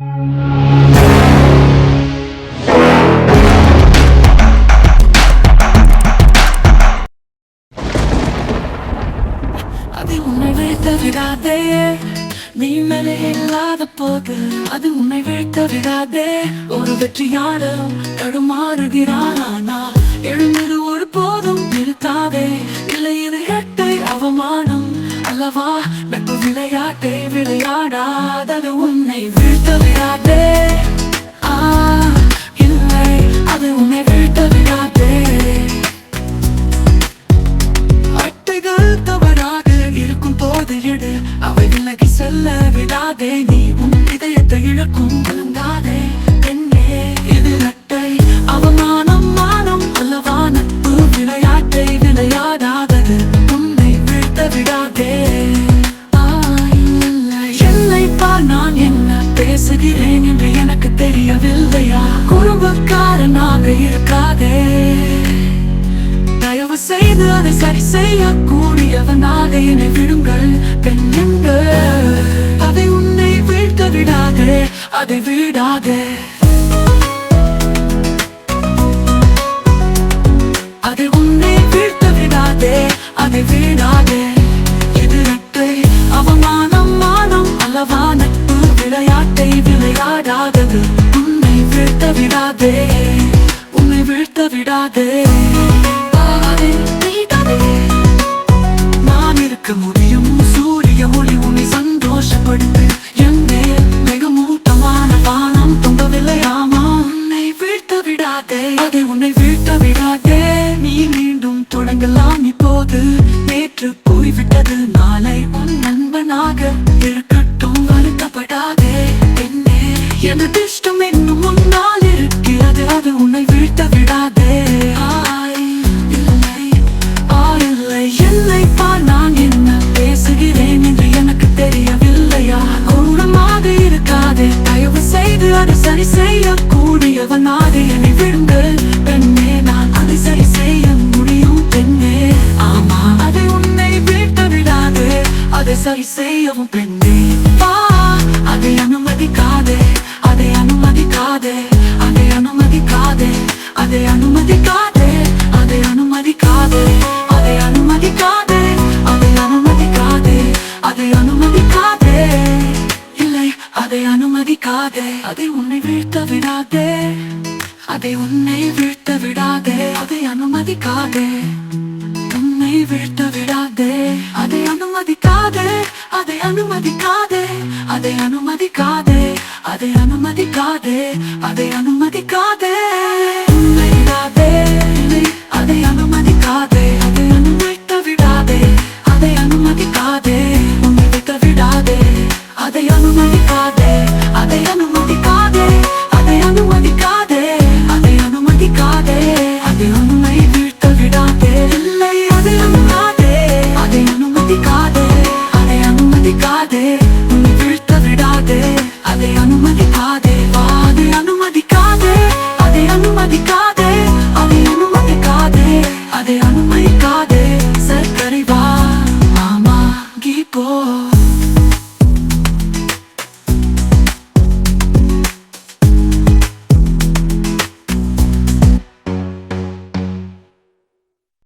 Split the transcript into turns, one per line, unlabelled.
அது உன்னை வீழ்த்த விடாதே. நீ மேலே இல்லாத போது அது உன்னை வீழ்த்த விடாதே. ஒரு வெற்றியாளரும் தடுமாறுகிறானா? எழுந்திரு ஒரு போதும் நிறுத்தாதே. இல்லை இது இரட்டை அவமானம் அல்லவா? நட்பு விளையாட்டை விளையாடாதது உன்னை செல்ல விடாதே நீ உன் இதயத்தை இழக்கும் விழுந்தாதே பெண்ணே. இது நட்டை அவமானம் மானம் அல்லவா நட்பு விளையாட்டை விளையாடாதது உன்னை வீழ்த்த விடாதே. என்னை பார் நான் என்ன பேசுகிறேன் என்று எனக்கு தெரியவில்லையா? குடும்பக்காரனாக இருக்காதே. தயவு செய்து அதை சரி செய்யக்கூடியவனாக என்னை விடுங்கள் பெண்ணுங்கள் வீடாக விடாதே அதை விடாதே. அதை உன்னை வீழ்த்த விடாதே அதை வீடாக இது அவமானம் மானம் அல்லவா நட்பு விளையாட்டை விளையாடாதது. உன்னை வீழ்த்த விடாதே உன்னை வீழ்த்த விடாதே. நான் இருக்க முடியும் சூரிய ஒளி உன்னை சந்தோஷப்படுத்து. என் விடாதே. அதை உன்னை வீழ்த்த விடாதே. நீ மீண்டும் தொடங்கலாம் இப்போது. நேற்று போய்விட்டது நாளை உன் நண்பனாக இருக்கட்டும். வருத்தப்படாதே என்னே எனது இஷ்டம் இன்னும் முன்னால் இருக்கிறது. அது உன்னை வீழ்த்த விடாதே. ஆய், இல்லை ஆ இல்லை. அதை சரி செய்யவும் பெண்ணே. வா அதை அனுமதிக்காதே அதை அனுமதிக்காதே அதை அனுமதிக்காதே அதை அனுமதிக்காதே அதை அனுமதிக்காதே அதை அனுமதிக்காதே அதை அனுமதிக்காதே அதை அனுமதிக்காதே. இல்லை அதை அனுமதிக்காதே அதை உன்னை வீழ்த்த விடாதே. அதை உன்னை வீழ்த்த விடாதே அதை அனுமதிக்காதே. உன்னை வீழ்த்த விடாதே. அனுமதிக்காதே அதை அனுமதிக்காதே அதை அனுமதிக்காதே அதை அனுமதிக்காதே. அனுமதிக்காதே அதை அனுமதிக்காதே அதை அனுமதிக்காதே